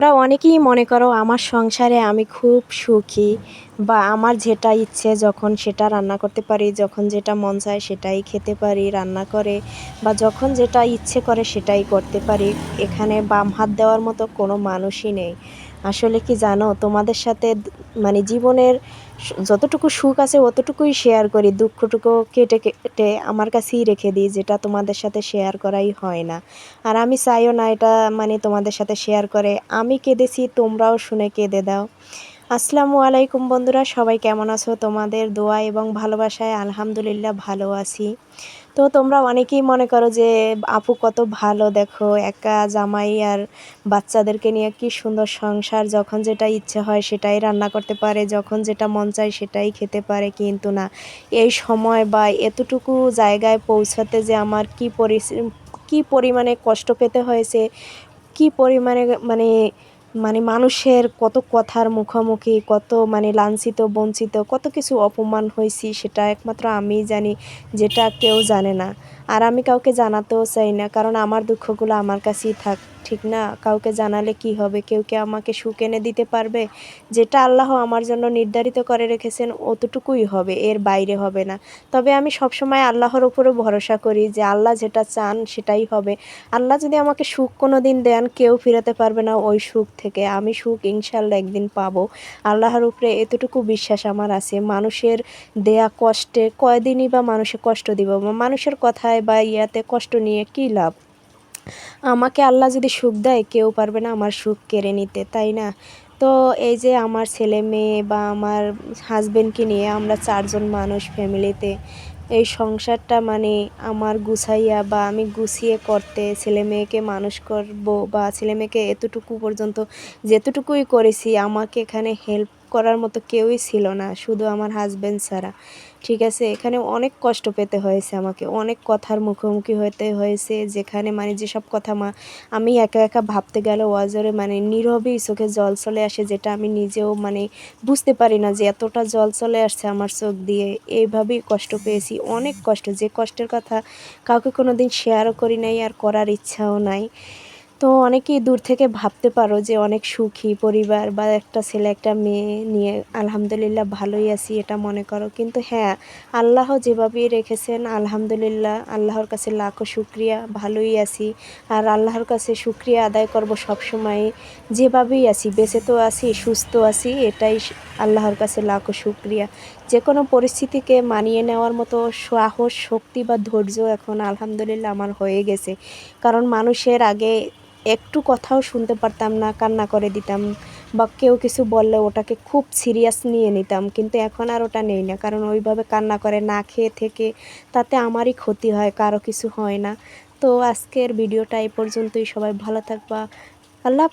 তোমরা অনেকেই মনে করো আমার সংসারে আমি খুব সুখী বা আমার যেটা ইচ্ছে যখন সেটা রান্না করতে পারি, যখন যেটা মন চায় সেটাই খেতে পারি, রান্না করে বা যখন যেটা ইচ্ছে করে সেটাই করতে পারি। এখানে বাম হাত দেওয়ার মতো কোনো মানুষই নেই। আসলে কি জানো, তোমাদের সাথে মানে জীবনের যতটুকু সুখ আছে অতটুকুই শেয়ার করি দুঃখটুকু কেটে কেটে আমার কাছেই রেখে দিই, যেটা তোমাদের সাথে শেয়ার করাই হয় না। আর আমি চাইও না এটা মানে তোমাদের সাথে শেয়ার করে, আমি কেঁদেছি, তোমরাও শুনে কেঁদে দাও। আসসালামু আলাইকুম বন্ধুরা, সবাই কেমন আছো? তোমাদের দোয়া এবং ভালোবাসায় আলহামদুলিল্লাহ ভালো আছি। তো তোমরা অনেকেই মনে করো যে, আপু কত ভালো, দেখো একা জামাই আর বাচ্চাদেরকে নিয়ে কি সুন্দর সংসার, যখন যেটা ইচ্ছে হয় সেটাই রান্না করতে পারে, যখন যেটা মন চায় সেটাই খেতে পারে। কিন্তু না, এই সময় বা এতটুকু জায়গায় পৌঁছাতে যে আমার কি পরি কী পরিমাণে কষ্ট পেতে হয়েছে, কি পরিমাণে মানে মানে মানুষের কত কথার মুখোমুখি, কত মানে লাঞ্ছিত, বঞ্চিত, কত কিছু অপমান হয়েছি সেটা একমাত্র আমি জানি, যেটা কেউ জানে না। আর আমি কাউকে জানাতেও চাই না, কারণ আমার দুঃখগুলো আমার কাছেই থাক ঠিক না? কাউকে জানালে কি হবে? কেউ কে আমাকে সুখ এনে দিতে পারবে? যেটা আল্লাহ আমার জন্য নির্ধারিত করে রেখেছেন, অতটুকুই হবে, এর বাইরে হবে না। তবে আমি সবসময় আল্লাহর উপরে ভরসা করি যে আল্লাহ যেটা চান সেটাই হবে। আল্লাহ যদি আমাকে সুখ কোনো দিন দেন কেউ ফিরাতে পারবে না ওই সুখ থেকে। আমি সুখ ইনশাল্লাহ একদিন পাবো। আল্লাহর উপরে এতটুকু বিশ্বাস আমার আছে। মানুষের দেয়া কষ্টে কয়দিনই বা মানুষে কষ্ট দিব? মানুষের কথায় বা ইয়াতে কষ্ট নিয়ে কী লাভ? আমাকে আল্লাহ যদি সুখ দেয়, কেউ পারবে না আমার সুখ কেড়ে নিতে, তাই না? তো এই যে আমার ছেলে মেয়ে বা আমার হাজব্যান্ডকে নিয়ে আমরা চারজন মানুষ ফ্যামিলিতে এই সংসারটা মানে আমার গুছাইয়া বা আমি গুছিয়ে করতে ছেলে মেয়েকে মানুষ করব বা ছেলে মেয়েকে এতটুকু পর্যন্ত যেতটুকুই করেছি, আমাকে এখানে হেল্প করার মতো কেউই ছিল না, শুধু আমার হাজব্যান্ড ছাড়া। ঠিক আছে, এখানে অনেক কষ্ট পেতে হয়েছে আমাকে, অনেক কথার মুখোমুখি হতে হয়েছে, যেখানে মানে যেসব কথা মা, আমি একা একা ভাবতে গেলে ওয়াজরে মানে নীরবেই চোখে জল চলে আসে, যেটা আমি নিজেও মানে বুঝতে পারি না যে এতটা জল চলে আসছে আমার চোখ দিয়ে। এইভাবেই কষ্ট পেয়েছি, অনেক কষ্ট, যে কষ্টের কথা কাউকে কোনো দিন শেয়ারও করি নাই আর করার ইচ্ছাও নাই। তো অনেকেই দূর থেকে ভাবতে পারো যে অনেক সুখী পরিবার বা একটা ছেলে, একটা মেয়ে নিয়ে আলহামদুলিল্লাহ ভালোই আছি এটা মনে করো। কিন্তু হ্যাঁ আল্লাহ যেভাবেই রেখেছেন, আলহামদুলিল্লাহ আল্লাহর কাছে লাখো শুক্রিয়া, ভালোই আছি। আর আল্লাহর কাছে শুক্রিয়া আদায় করব সবসময় যেভাবেই আছি, বেঁচে তো আছি, সুস্থ আছি, এটাই আল্লাহর কাছে লাখো শুক্রিয়া। যে কোনো পরিস্থিতিকে মানিয়ে নেওয়ার মতো সাহস, শক্তি বা ধৈর্য এখন আলহামদুলিল্লাহ আমার হয়ে গেছে। কারণ মানুষের আগে একটু কথাও শুনতে পারতাম না, কান্না করে দিতাম বা কেউ কিছু বললে ওটাকে খুব সিরিয়াস নিয়ে নিতাম, কিন্তু এখন আর ওটা নেই না। কারণ ওইভাবে কান্না করে না খেয়ে থেকে তাতে আমারই ক্ষতি হয়, কারও কিছু হয় না। তো আজকের ভিডিওটা এই পর্যন্তই। সবাই ভালো থাকবা। আল্লাহ